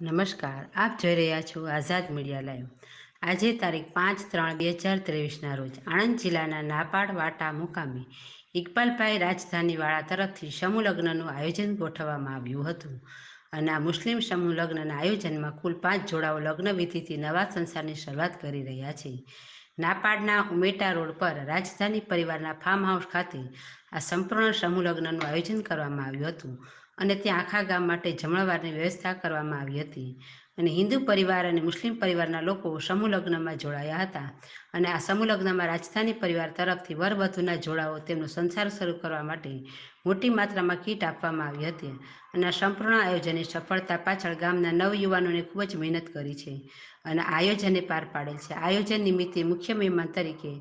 નમસ્કાર, આપ જોઈ રહ્યા છો આઝાદ મીડિયા લાઈવ. આજે તારીખ પાંચ ત્રણ બે હજાર ત્રેવીસના રોજ આણંદ જિલ્લાના નાપાડ વાટા મુકામે ઇકબાલભાઈ રાજધાનીવાળા તરફથી સમૂહ લગ્નનું આયોજન ગોઠવવામાં આવ્યું હતું અને આ મુસ્લિમ સમૂહ લગ્નના આયોજનમાં કુલ પાંચ જોડાઓ લગ્ન વિધિથી નવા સંસારની શરૂઆત કરી રહ્યા છે. નાપાડના ઉમેટા રોડ પર રાજધાની પરિવારના ફાર્મ હાઉસ ખાતે આ સંપૂર્ણ સમૂહ લગ્નનું આયોજન કરવામાં આવ્યું હતું. અને ત્યાં આખા ગામ માટે જમણવારની વ્યવસ્થા કરવામાં આવી હતી. અને હિન્દુ પરિવાર અને મુસ્લિમ પરિવારના લોકો સમૂહ લગ્નમાં જોડાયા હતા. અને આ સમૂહ લગ્નમાં રાજસ્થાની પરિવાર તરફથી વરવધુના જોડાઓ તેમનો સંસાર શરૂ કરવા માટે મોટી માત્રામાં કીટ આપવામાં આવી હતી. અને આ સંપૂર્ણ આયોજનની સફળતા પાછળ ગામના નવયુવાનોને ખૂબ જ મહેનત કરી છે. અને આયોજને પાર પાડેલ છે. આયોજન નિમિત્તે મુખ્ય મહેમાન તરીકે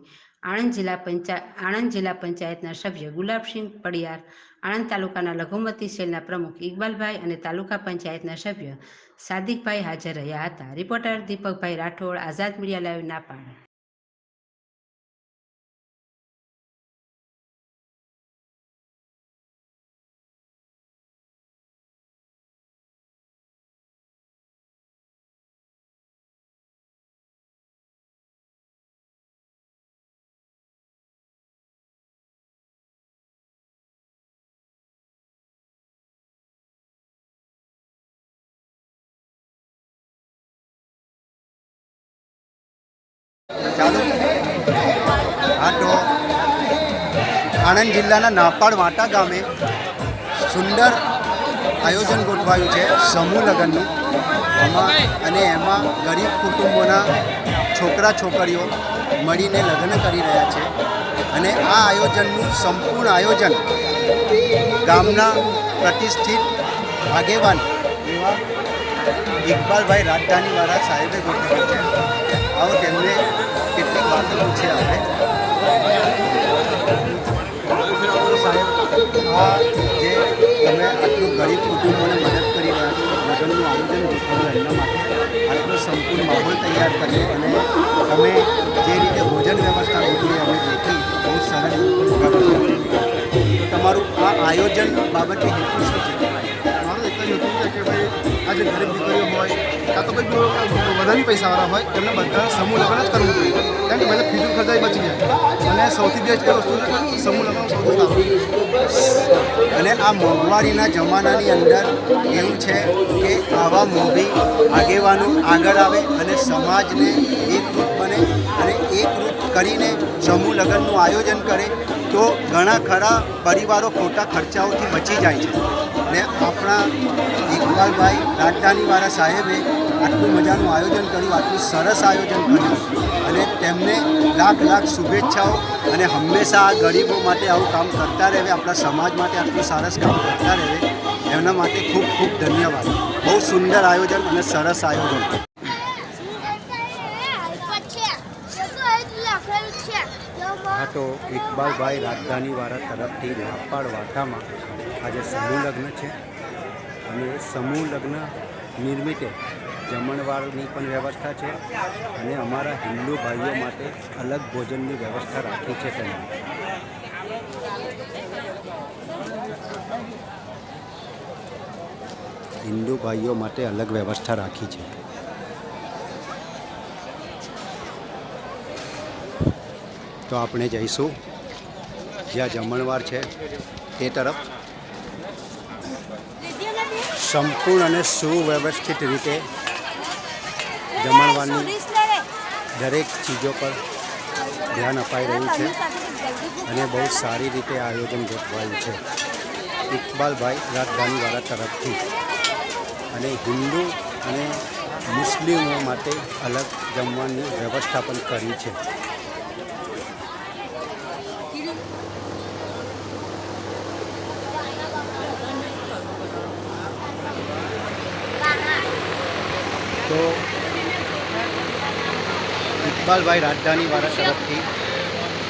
આણંદ જિલ્લા પંચા, આણંદ જિલ્લા પંચાયતના સભ્ય ગુલાબસિંહ પડિયાર, આણંદ તાલુકાના લઘુમતી સેલના પ્રમુખ ઇકબાલભાઈ અને તાલુકા પંચાયતના સભ્ય સાદિકભાઈ હાજર રહ્યા હતા. Reporter Deepakbhai Rathod, Azad media live Napad ચાલુ. હા, તો આણંદ જિલ્લાના નાપાડ વાટા ગામે સુંદર આયોજન ગોઠવાયું છે સમૂહ લગ્નનું. એમાં અને એમાં ગરીબ કુટુંબોના છોકરા છોકરીઓ મળીને લગ્ન કરી રહ્યા છે. અને આ આયોજનનું સંપૂર્ણ આયોજન ગામના પ્રતિષ્ઠિત આગેવાન એવા ઇકબાલભાઈ રાજધાનીવાળા સાહેબે ગોઠવ્યું છે. આવો તેમને કેટલીક વાતો છે આપણે સાહેબ, આ જે તમે આટલું ગરીબ કુટુંબોને મદદ કરી રહ્યા છો લગ્નનું આયોજન ગોઠવ્યું એમના માટે આટલો સંપૂર્ણ માહોલ તૈયાર કર્યો અને તમે જે રીતે ભોજન વ્યવસ્થા ગોઠવી અમે દેખી બહુ સરસ તમારું આ આયોજન બાબતે હેતુ શું છે? મારું એક જ હતું કે ભાઈ આજે ગરીબ દીકરીઓ કાં તો કોઈ વધારે પૈસાવાળા હોય એમને બધા સમૂહ લગ્ન જ કરવું જોઈએ. કારણ કે બધા ફીજુલ ખર્ચા બચી જાય અને સૌથી બેસ્ટ એ વસ્તુ છે સમૂહ લગ્ન સૌથી સારું અને આ મોંઘવારીના જમાનાની અંદર એવું છે કે આવા મૂવી આગેવાનો આગળ આવે અને સમાજને એકરૂપ બને અને એકરૂપ કરીને સમૂહ લગ્નનું આયોજન કરે તો ઘણા ખરા પરિવારો ખોટા ખર્ચાઓથી બચી જાય છે. ને આપણા ઇકબાલભાઈ રાજધાનીવાળા સાહેબે આટલું મજાનું આયોજન કર્યું, આટલું સરસ આયોજન કર્યું. અને તેમને લાખ લાખ શુભેચ્છાઓ અને હંમેશા આ ગરીબો માટે આવું કામ કરતા રહે આપણા સમાજ માટે આટલું સરસ કામ કરતા રહે એમના માટે ખૂબ ખૂબ ધન્યવાદ. બહુ સુંદર આયોજન અને સરસ આયોજન. હા, તો ઇકબાલભાઈ રાજધાનીવાળા તરફથી નાપાડ વાટામાં આજે સમૂહ લગ્ન છે. અને સમૂહ લગ્ન નિર્મિતે જમણવારની પણ વ્યવસ્થા છે અને અમારા હિન્દુ ભાઈઓ માટે અલગ ભોજનની વ્યવસ્થા રાખી છે તેમાં. હિન્દુ ભાઈઓ માટે અલગ વ્યવસ્થા રાખી છે. તો આપણે જઈશું. જ્યાં જમણવાર છે તે તરફ. સંપૂર્ણ અને સુવ્યવસ્થિત રીતે જમણવારની દરેક ચીજો પર ધ્યાન અપાઈ રહ્યું છે. અને બહુ સારી રીતે આયોજન ગોઠવાયું છે. ઇકબાલભાઈ રાજધાનીવાળા તરફથી. અને હિન્દુ અને મુસ્લિમો માટે અલગ જમવાની વ્યવસ્થા પણ કરી છે. તો ઇકબાલભાઈ રાજધાનીવાળા તરફથી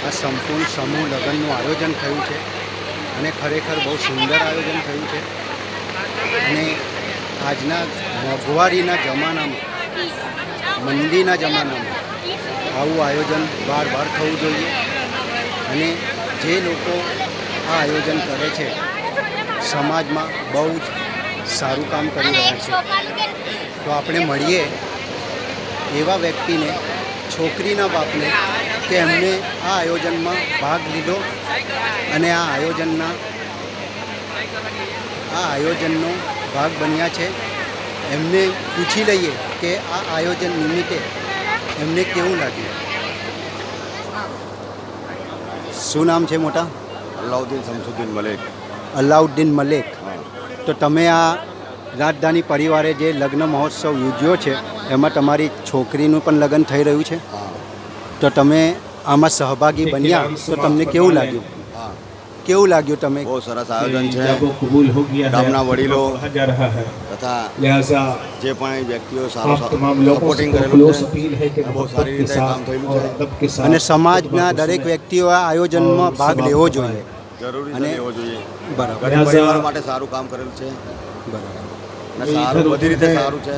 આ સંપૂર્ણ સમૂહ લગ્નનું આયોજન થયું છે અને ખરેખર બહુ સુંદર આયોજન થયું છે. અને આજના મોંઘવારીના જમાનામાં, મંદીના જમાનામાં આવું આયોજન બાર બાર થવું જોઈએ અને જે લોકો આ આયોજન કરે છે, સમાજમાં બહુ જ સારું કામ કરી રહ્યા છે. તો આપણે મળીએ એવા વ્યક્તિને છોકરીના બાપને કે એમને આ આયોજનમાં ભાગ લીધો અને આ આયોજનના આ આયોજનનો ભાગ બન્યા છે. એમને પૂછી લઈએ કે આ આયોજન નિમિત્તે એમને કેવું લાગ્યું? શું નામ છે મોટા? અલાઉદ્દીન શમસુદ્દીન મલેક. અલાઉદ્દીન મલેક. તો તમે આ રાજધાની પરિવારે જે લગ્ન મહોત્સવ યોજ્યો છે એમાં તમારી છોકરીનું પણ લગ્ન થઈ રહ્યું છે? તો તમે આમાં સહભાગી બન્યા તો તમને કેવું લાગ્યું? કેવું લાગ્યું તમે? બહુ સરસ આયોજન છે. ગામના વડીલો તથા જે પણ વ્યક્તિઓ સારું સપોર્ટિંગ કરેલું બહુ સારી રીતે કામ થયેલું છે. અને સમાજના દરેક વ્યક્તિઓ આ આયોજનમાં ભાગ લેવો જોઈએ. જરૂરી અને લેવો જોઈએ. બરાબર. પરિવાર માટે સારું કામ કરેલું છે. બરાબર. સારું બધી રીતે સારું છે.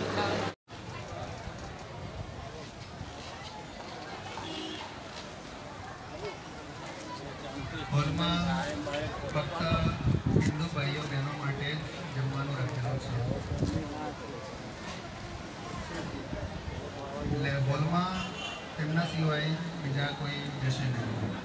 હોલમાં ફક્ત હિન્દુ ભાઈઓ બહેનો માટે જમવાનું રાખેલું છે. એટલે હોલમાં તેમના સિવાય બીજા કોઈ જશે નહીં.